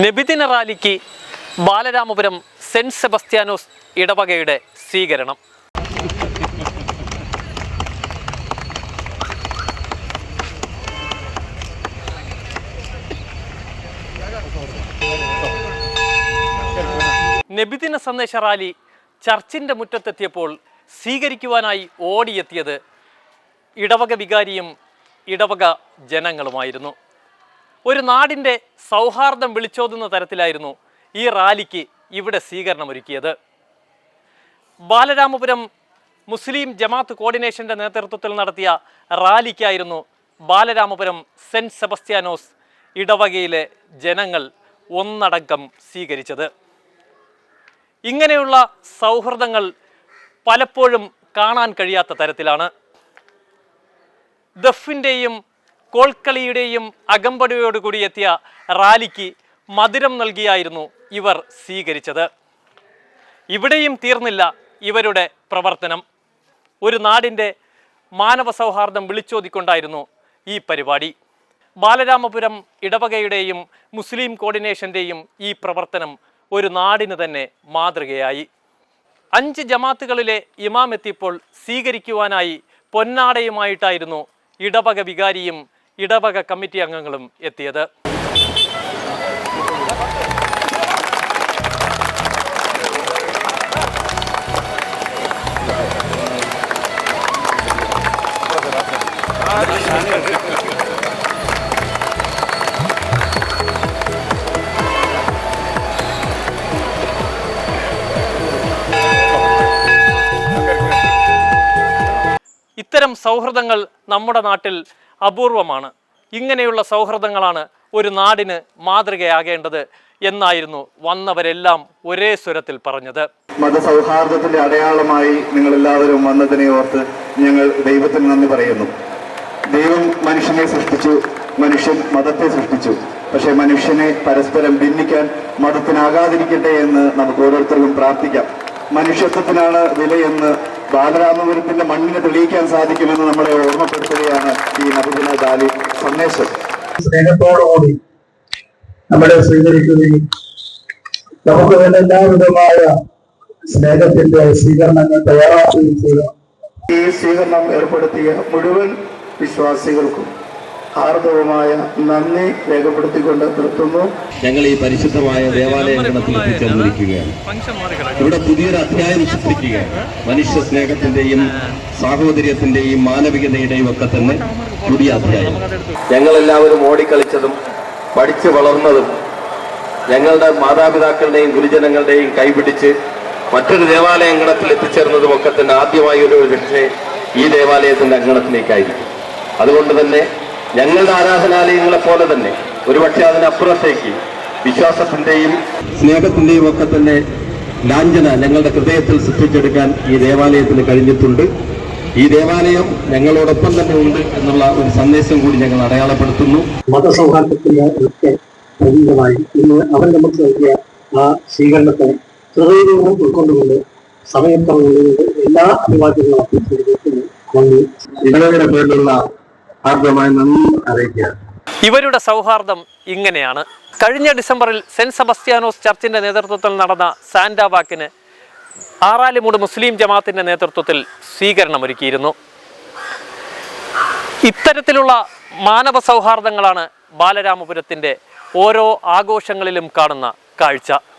നബിദിന റാലിക്ക് ബാലരാമപുരം സെന്റ് സെബസ്ത്യാനോസ് ഇടവകയുടെ സ്വീകരണം. നബിദിന സന്ദേശ റാലി ചർച്ചിന്റെ മുറ്റത്തെത്തിയപ്പോൾ സ്വീകരിക്കുവാനായി ഓടിയെത്തിയത് ഇടവക വികാരിയും ഇടവക ജനങ്ങളുമായിരുന്നു. ഒരു നാടിന്റെ സൗഹാർദ്ദം വിളിച്ചോതുന്ന തരത്തിലായിരുന്നു ഈ റാലിക്ക് ഇവിടെ സ്വീകരണം ഒരുക്കിയത് ബാലരാമപുരം മുസ്ലിം ജമാത്ത് കോർഡിനേഷന്റെ നേതൃത്വത്തിൽ നടത്തിയ റാലിക്കായിരുന്നു ബാലരാമപുരം സെന്റ് സെബസ്ത്യാനോസ് ഇടവകയിലെ ജനങ്ങൾ ഒന്നടങ്കം സ്വീകരിച്ചത്. ഇങ്ങനെയുള്ള സൗഹൃദങ്ങൾ പലപ്പോഴും കാണാൻ കഴിയാത്ത തരത്തിലാണ്. ദഫിന്റെയും കോൾക്കളിയുടെയും അകമ്പടിയോടുകൂടി എത്തിയ റാലിക്ക് മധുരം നൽകിയായിരുന്നു ഇവർ സ്വീകരിച്ചത്. ഇവിടെയും തീർന്നില്ല ഇവരുടെ പ്രവർത്തനം. ഒരു നാടിന്റെ മാനവ സൗഹാർദ്ദം വിളിച്ചോതിക്കൊണ്ടായിരുന്നു ഈ പരിപാടി. ബാലരാമപുരം ഇടവകയുടെയും മുസ്ലിം കോർഡിനേഷന്റെയും ഈ പ്രവർത്തനം ഒരു നാടിന് തന്നെ മാതൃകയായി. അഞ്ച് ജമാത്തുകളിലെ ഇമാം എത്തിയപ്പോൾ സ്വീകരിക്കുവാനായി പൊന്നാടയുമായിട്ടായിരുന്നു ഇടവക വികാരിയും ഇടവക കമ്മിറ്റി അംഗങ്ങളും എത്തിയത്. ഇത്തരം സൗഹൃദങ്ങൾ നമ്മുടെ നാട്ടിൽ അപൂർവമാണ്. ഇങ്ങനെയുള്ള സൗഹൃദങ്ങളാണ് ഒരു നാടിന് മാതൃകയാകേണ്ടത് എന്നായിരുന്നു വന്നവരെല്ലാം ഒരേ സ്വരത്തിൽ പറഞ്ഞത്. മതസൗഹാർദ്ദത്തിന്റെ അടയാളമായി നിങ്ങൾ എല്ലാവരും വന്നതിനെ ഓർത്ത് ഞങ്ങൾ ദൈവത്തിന് നന്ദി പറയുന്നു. ദൈവം മനുഷ്യനെ സൃഷ്ടിച്ചു മനുഷ്യൻ മതത്തെ സൃഷ്ടിച്ചു. പക്ഷെ മനുഷ്യനെ പരസ്പരം ഭിന്നിക്കാൻ മതത്തിനാകാതിരിക്കട്ടെ എന്ന് നമുക്ക് ഓരോരുത്തർക്കും പ്രാർത്ഥിക്കാം. മനുഷ്യത്വത്തിനാണ് വിലയെന്ന് ബാലരാമപുരത്തിന്റെ മണ്ണിനെ തെളിയിക്കാൻ സാധിക്കുമെന്ന് നമ്മളെ ഓർമ്മപ്പെടുത്തുകയാണ് ഈ നബിദിന ദാലി സന്ദേശം. സ്നേഹത്തോടുകൂടി നമ്മളെ സ്വീകരിക്കുകയും നമുക്ക് വേണ്ട എല്ലാവിധമായ സ്നേഹത്തിന്റെ സ്വീകരണങ്ങൾ തയ്യാറാക്കുകയും ചെയ്യണം ഈ സ്വീകരണം ഏർപ്പെടുത്തിയ മുഴുവൻ വിശ്വാസികൾക്കും ഹാർദവമായ നന്ദി രേഖപ്പെടുത്തിക്കൊണ്ട് നിർത്തുന്നു. ഞങ്ങൾ ഈ പരിശുദ്ധമായ ദേവാലയ ഗണത്തിൽ എത്തിച്ചേർന്നിരിക്കുകയാണ് ഇവിടെ പുതിയൊരു അധ്യായം സൃഷ്ടിക്കുകയാണ് മനുഷ്യ സ്നേഹത്തിന്റെയും സാഹോദര്യത്തിന്റെയും മാനവികതയുടെയും ഒക്കെ തന്നെ പുതിയ അധ്യായം. ഞങ്ങളെല്ലാവരും ഓടിക്കളിച്ചതും പഠിച്ചു വളർന്നതും ഞങ്ങളുടെ മാതാപിതാക്കളുടെയും ഗുരുജനങ്ങളുടെയും കൈപിടിച്ച് മറ്റൊരു ദേവാലയ അങ്കണത്തിൽ എത്തിച്ചേർന്നതും ഒക്കെ തന്നെ ആദ്യമായി ഒരു പക്ഷേ ഈ ദേവാലയത്തിന്റെ അങ്കണത്തിലേക്കായിരിക്കും. അതുകൊണ്ട് തന്നെ ഞങ്ങളുടെ ആരാധനാലയങ്ങളെ പോലെ തന്നെ ഒരുപക്ഷെ അതിനപ്പുറത്തേക്ക് വിശ്വാസത്തിന്റെയും സ്നേഹത്തിന്റെയും ഒക്കെ തന്നെ ലാഞ്ചന ഞങ്ങളുടെ ഹൃദയത്തിൽ സൃഷ്ടിച്ചെടുക്കാൻ ഈ ദേവാലയത്തിന് കഴിഞ്ഞിട്ടുണ്ട്. ഈ ദേവാലയം ഞങ്ങളോടൊപ്പം തന്നെ ഉണ്ട് എന്നുള്ള ഒരു സന്ദേശം കൂടി ഞങ്ങൾ അടയാളപ്പെടുത്തുന്നു. മതസൗഹാർദ്ദത്തിന്റെ ഒക്കെ പ്രതീകമായി ഇന്ന് അവർ നമുക്ക് നൽകിയ ആ സ്വീകരണത്തെ ഹൃദയപൂർവം ഉൾക്കൊണ്ടുകൊണ്ട് സമയം എല്ലാ അഭിവാദ്യങ്ങളും നന്ദി. ഇടവേള പേരിലുള്ള ഇവരുടെ സൗഹാർദ്ദം ഇങ്ങനെയാണ്. കഴിഞ്ഞ ഡിസംബറിൽ സെന്റ് സെബസ്ത്യാനോസ് ചർച്ചിന്റെ നേതൃത്വത്തിൽ നടന്ന സാന്റാ വാക്കിന് ആറാലിമൂട് മുസ്ലിം ജമാഅത്തിന്റെ നേതൃത്വത്തിൽ സ്വീകരണമൊരുക്കിയിരുന്നു. ഇത്തരത്തിലുള്ള മാനവ സൗഹാർദ്ദങ്ങളാണ് ബാലരാമപുരത്തിന്റെ ഓരോ ആഘോഷങ്ങളിലും കാണുന്ന കാഴ്ച.